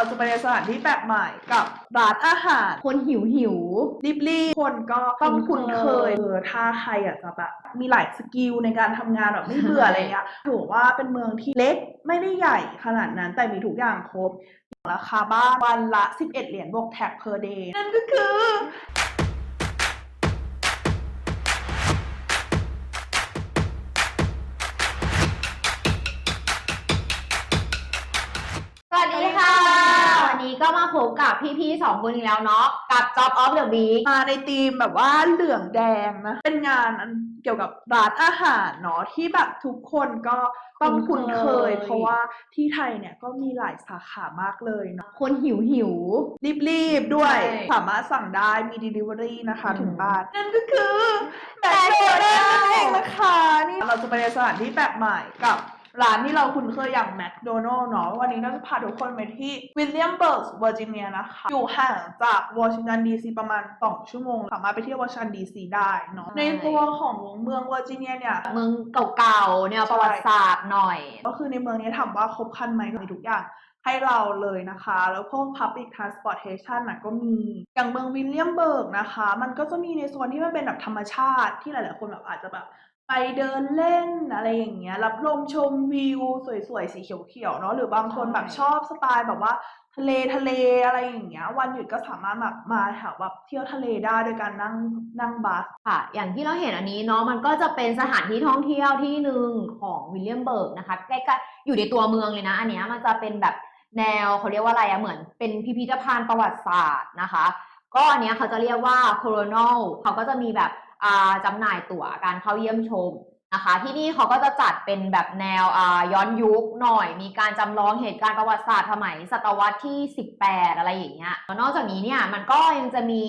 เราจะไปในสถานที่แปลกใหม่กับร้านอาหาร คนหิวหิว รีบๆคนก็ต้องคุ้คุ้นนเคเคยยเออถ้าใครอยากจะแบบมีหลายสกิลในการทำงานแบบไม่เบื่อใช่อะไรเงี้ยถือว่าเป็นเมืองที่เล็กไม่ได้ใหญ่ขนาดนั้นแต่มีทุกอย่างครบราคาบ้านวันละ 11 เหรียญบวกแท็ก per day นั่นก็คือสวัสดีค่ะวั นนี้ก็มาพบกับพี่ๆสองคนอีกแล้วเนาะกับ Job of the Week มาในธีมแบบว่าเหลืองแดงนะ เป็นงานอันเกี่ยวกับร้านอาหารเนาะที่แบบทุกคนก็ต้องคุ้คุ้นนเคเคยยเพราะว่าที่ไทยเนี่ยก็มีหลายสาขามากเลยเนาะคนหิวหิว รีบๆ ด้วยใช่สามารถสั่งได้มี delivery นะคะอืมถึงบ้าน นั่นก็คือแต่แต่โดโดนันัลนั่นเองนะคะนี่เราจะไปในสถานที่แปลกใหม่กับ ร้านที่เราคุ้นเคยอย่างแมคโดนัลล์เนาะวันนี้เราจะพาทุกคนไปที่วิลเลียมเบิร์กเวอร์จิเนียนะคะ อยู่ห่างจากวอชิงตันดีซีประมาณ 2 ชั่วโมง สามารถไปเที่ยววอชิงตันดีซีได้เนาะใช่ในตัวของเมืองเวอร์จิเนียเนี่ย เมืองเก่าๆแนวประวัติศาสตร์หน่อย ก็คือในเมืองนี้ถามว่าครบครันไหมมีทุกอย่างให้เราเลยนะคะ แล้วพวก Public Transportation น่ะก็มี อย่างเมืองวิลเลียมเบิร์กนะคะ มันก็จะมีในโซนที่มันเป็นแบบธรรมชาติที่หลาย ๆ คนแบบอาจจะแบบ ไปเดินเล่นอะไรอย่างเงี้ย รับลมชมวิวสวยๆ สีเขียวๆ เนาะหรือบางคนแบบใช่ชอบสไตล์แบบว่า ทะเลทะเลอะไรอย่างเงี้ย วันหยุดก็สามารถแบบมาแถวแบบเที่ยวทะเลได้โดยการนั่งนั่งบัสค่ะ อย่างที่เราเห็นอันนี้เนาะมันก็จะเป็นสถานที่ท่องเที่ยวที่หนึ่งของวิลเลียมเบิร์กนะคะใกล้ๆอยู่ในตัวเมืองเลยนะ อันเนี้ยมันจะเป็นแบบแนวเขาเรียกว่าอะไรอะเหมือนเป็นพิพิธภัณฑ์ประวัติศาสตร์นะคะ ก็อันเนี้ยเขาจะเรียกว่า coronal เขาก็จะมีแบบอ่า จำหน่ายตั๋วการเข้าเยี่ยมชมนะคะที่นี่เขาก็จะจัดเป็นแบบแนวย้อนยุคหน่อย มีการจำลองเหตุการณ์ประวัติศาสตร์สมัยศตวรรษที่ 18 อะไรอย่างเงี้ยนอกจากนี้เนี่ยมันก็ยังจะมี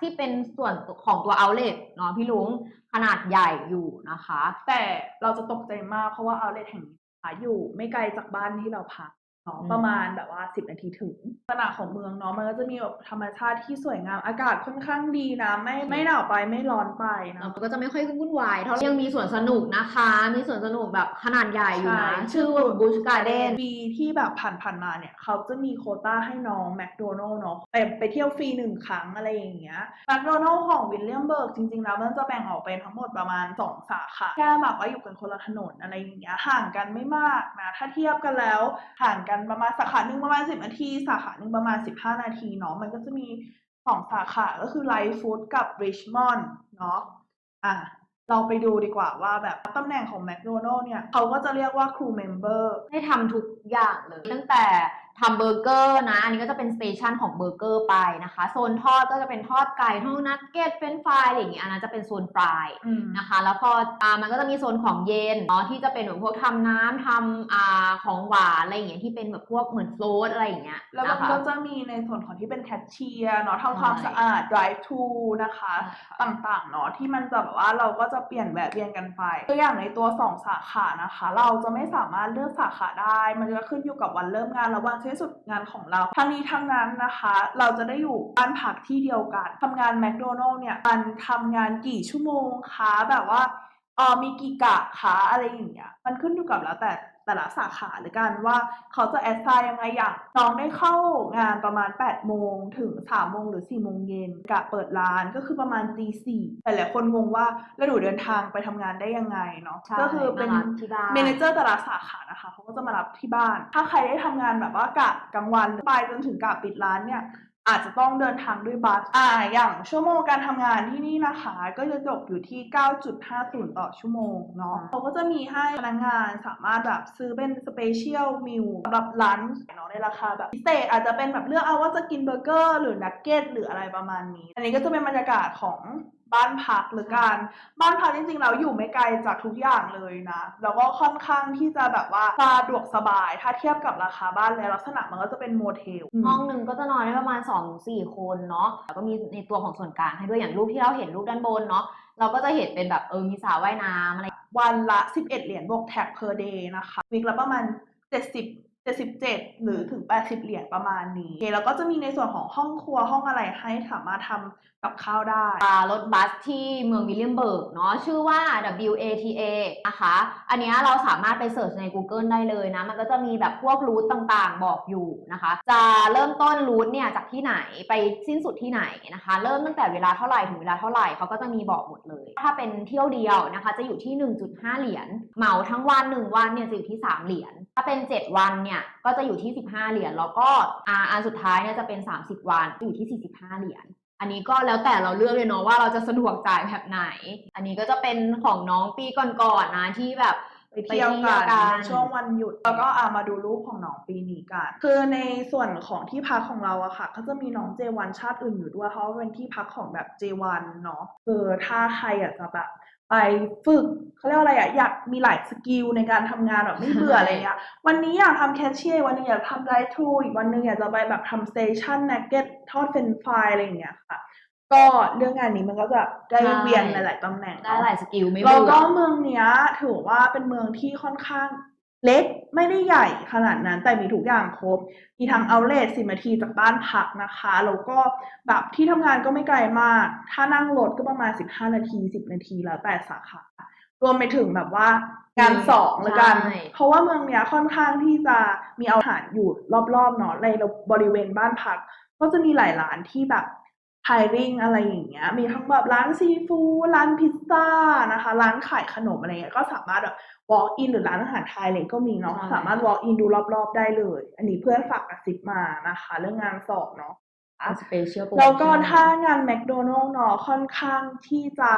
ที่เป็นส่วนของตัว outlet เนาะพี่ลุงขนาดใหญ่อยู่นะคะ แต่เราจะตกใจมากเพราะว่าเอาเลทแห่งนี้อยู่ไม่ไกลจากบ้านที่เราพัก เนาะอืมประมาณแบบว่า10นาทีถึงลักษณะของเมืองเนาะมันก็จะมีแบบธรรมชาติที่สวยงาม อากาศค่อนข้างดีนะ ไม่ไม่หนาวไปไม่ร้อนไปนะแล้วก็จะไม่ค่อยวุ่นวายเท่ายังมีสวนสนุกนะคะ มีสวนสนุกแบบขนาดใหญ่อยู่นะใช่ชื่อว่าบูชการ์เดนปีที่แบบผ่านๆมาเนี่ย เขาจะมีโควต้าให้น้องแมคโดนัลล์เนาะไปไปเที่ยวฟรีหนึ่งครั้งอะไรอย่างเงี้ยแมคโดนัลล์ของวิลเลียมเบิร์กจริงๆแล้วมันจะแบ่งออกเป็นทั้งหมดประมาณ 2 สาขาแค่แบบว่าอยู่กันคนละถนนอะไรอย่างเงี้ยห่างกันไม่มากนะถ้าเทียบกันแล้วห่างกันประมาณสาขาหนึ่งประมาณสิบนาที สาขาหนึ่งประมาณสิบห้านาทีเนาะมันก็จะมีสองสาขาก็คือไลฟ์ฟู้ดกับริชมอนด์เนาะอะเราไปดูดีกว่าว่าแบบตำแหน่งของแมคโดนัลล์เนี่ย เขาก็จะเรียกว่าครูเมมเบอร์ให้ทำทุกอย่างเลย ตั้งแต่ ทำเบอร์เกอร์นะ อันนี้ก็จะเป็นสเตชันของเบอร์เกอร์ไปนะคะ โซนทอดก็จะเป็นทอดไก่ทอดนักเก็ตเฟรนช์ฟรายอะไรอย่างเงี้ยอันนั้นจะเป็นโซนฟรายอืมนะคะ แล้วพออ่ามันก็จะมีโซนของเย็นเนาะที่จะเป็นแบบพวกทำน้ำทำอ่าของหวานอะไรอย่างเงี้ยที่เป็นแบบพวกเหมือนโฟลตอะไรอย่างเงี้ยแล้วมันนะคะก็จะมีในส่วนของที่เป็นแคชเชียร์เนาะทำความใช่สะอาด drive to นะคะ ต่างๆเนาะที่มันจะแบบว่าเราก็จะเปลี่ยนแวะเวียนกันไปตัวอย่างในตัว 2 สาขานะคะ เราจะไม่สามารถเลือกสาขาได้ มันจะขึ้นอยู่กับวันเริ่มงานและวันที่สุดงานของเรา ทั้งนี้ทั้งนั้นนะคะ เราจะได้อยู่บ้านพักที่เดียวกันทำงานแมคโดนัลล์เนี่ยมันทำงานกี่ชั่วโมงคะแบบว่าเออมีกี่กะคะอะไรอย่างเงี้ยมันขึ้นอยู่กับแล้วแต่ แต่ละสาขาหรือกันว่าเขาจะแอดไซน์ยังไงอย่างน้องได้เข้างานประมาณ 8 โมงถึง 3 โมงหรือ 4 โมงเย็นกะเปิดร้านก็คือประมาณตีสี่แต่หลายคนงงว่าแล้วหนูเดินทางไปทำงานได้ยังไงเนาะใช่ก็คือเป็นมารับที่บ้านเมเนเจอร์แต่ละสาขานะคะเขาก็จะมารับที่บ้าน ถ้าใครได้ทำงานแบบว่ากะกลางวันไปจนถึงกะปิดร้านเนี่ย อาจจะต้องเดินทางด้วยบัสอ่าอย่างชั่วโมงการทำงานที่นี่นะคะ ก็จะตกอยู่ที่ 9.50 ต่อชั่วโมงเนาะเขาก็จะมีให้พนักงานสามารถแบบซื้อเป็นสเปเชียลมิลสำหรับลันช์เนาะในราคาแบบพิเศษอาจจะเป็นแบบเลือกเอาว่าจะกินเบอร์เกอร์หรือนักเก็ตหรืออะไรประมาณนี้ อันนี้ก็จะเป็นบรรยากาศของ บ้านพักหรือการบ้านพักจริงๆเราอยู่ไม่ไกลจากทุกอย่างเลยนะ แล้วก็ค่อนข้างที่จะแบบว่าสะดวกสบายถ้าเทียบกับราคาบ้านเลยลักษณะมันก็จะเป็นโมเทลห้องหนึ่งก็จะนอนได้ประมาณ2อสี่คนเนาะแล้วก็มีในตัวของส่วนกลางให้ด้วยอย่างรูปที่เราเห็นรูปด้านบนเนาะเราก็จะเห็นเป็นแบบเออมีสระว่ายน้ำอะไรวันละ 11 เหรียญบวกแท็ก per day นะคะวีคละประมาณ 70 77 หรือถึง 80 เหรียญประมาณนี้โอเคแล้วก็จะมีในส่วนของห้องครัวห้องอะไรให้สามารถทำกับข้าวได้อ่ารถบัสที่เมืองวิลเลียมเบิร์กเนาะชื่อว่า WATA นะคะ อันนี้เราสามารถไปเสิร์ชใน Google ได้เลยนะ มันก็จะมีแบบพวกรูทต่างๆ บอกอยู่นะคะ จะเริ่มต้นรูทเนี่ยจากที่ไหนไปสิ้นสุดที่ไหนนะคะ เริ่มตั้งแต่เวลาเท่าไหร่ถึงเวลาเท่าไหร่เขาก็จะมีบอกหมดเลย ถ้าเป็นเที่ยวเดียวนะคะ จะอยู่ที่ 1.5 เหรียญเหมาทั้งวัน1วันเนี่ยจะอยู่ที่ 3 เหรียญถ้าเป็น 7 วันเนี่ยก็จะอยู่ที่ 15 เหรียญแล้วก็อ่าอันสุดท้ายเนี่ยจะเป็น 30 วันอยู่ที่ 45 เหรียญอันนี้ก็แล้วแต่เราเลือกเลยเนาะว่าเราจะสะดวกจ่ายแบบไหน อันนี้ก็จะเป็นของน้องปีก่อนๆนะที่แบบไปเที่ยวกันในช่วงวันหยุดแล้วก็อามาดูรูปของน้องปีนี้กันคือในส่วนของที่พักของเราอะค่ะ ก็จะมีน้อง J1 ชาติอื่นอยู่ด้วยเพราะว่าเป็นที่พักของแบบ J1 เนาะคือถ้าใครอยากจะแบบ ไปฝึกเขาเรียกว่าอะไรอะอยากมีหลายสกิลในการทำงานแบบไม่เบื่ออะไรเงี้ยวันนี้อยากทำแคชเชียร์วันหนึงอยากทำไดทรูอีกวันหนึงอยากจะไปแบบทำสเตชันนักเก็ตทอดเฟรนช์ฟรายอะไรอย่างเงี้ยค่ะ ก็เรื่องงานนี้มันก็จะได้ใช่ เวียนหลายๆตำแหน่งได้เนาะ หลายสกิลไม่แล้วเบื่ก็อ เมืองเนี้ยถือว่าเป็นเมืองที่ค่อนข้าง เล็กไม่ได้ใหญ่ขนาดนั้นแต่มีทุกอย่างครบ มีทั้งเอาเลทสินาทีจากบ้านพักนะคะ แล้วก็แบบที่ทำงานก็ไม่ไกลมาก ถ้านั่งรถก็ประมาณ 15 นาที 10 นาทีแล้วแต่สาขารวมไปถึงแบบว่างานสองแล้วกันใช่เพราะว่าเมืองเนี้ยค่อนข้างที่จะมีอาหารอยู่รอบๆเนาะในบริเวณบ้านพัก ก็จะมีหลายร้านที่แบบ ไ i ริ n งอะไรอย่างเงี้ย มีทั้งแบบร้านซีฟู้ดร้านพิซซ่านะคะ ร้านขายขนมอะไรเงี้ยก็สามารถแบบ walk in หรือร้านอาหารไทยอะไรก็มีเนาะใช่สามารถ walk in ดูรอบๆได้เลย อันนี้เพื่อนฝากกระซิบมานะคะ เรื่องงานสอบเนาะ สเปเชียลแล้วก็ถ้างานแมคโดนัลล์เนาะค่อนข้างที่จะ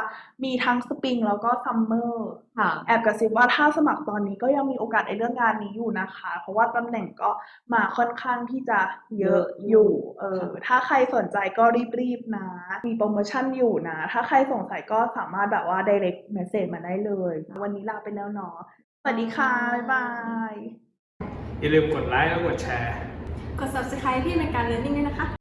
มีทั้งสปริงแล้วก็ซัมเมอร์ค่ะแอบกระซิบว่าถ้าสมัครตอนนี้ก็ยังมีโอกาสในเรื่องงานนี้อยู่นะคะ เพราะว่าตำแหน่งก็มาค่อนข้างที่จะเยอะอยู่เออถ้าใครสนใจก็รีบๆนะ มีโปรโมชั่นอยู่นะ ถ้าใครสงสัยก็สามารถแบบว่า direct message มาได้เลย วันนี้ลาไปแล้วเนาะสวัสดีค่ะ บ๊ายบายอย่าลืมกดไลค์และกดแชร์ กด subscribe พี่ในการ learning ด้วยนะคะ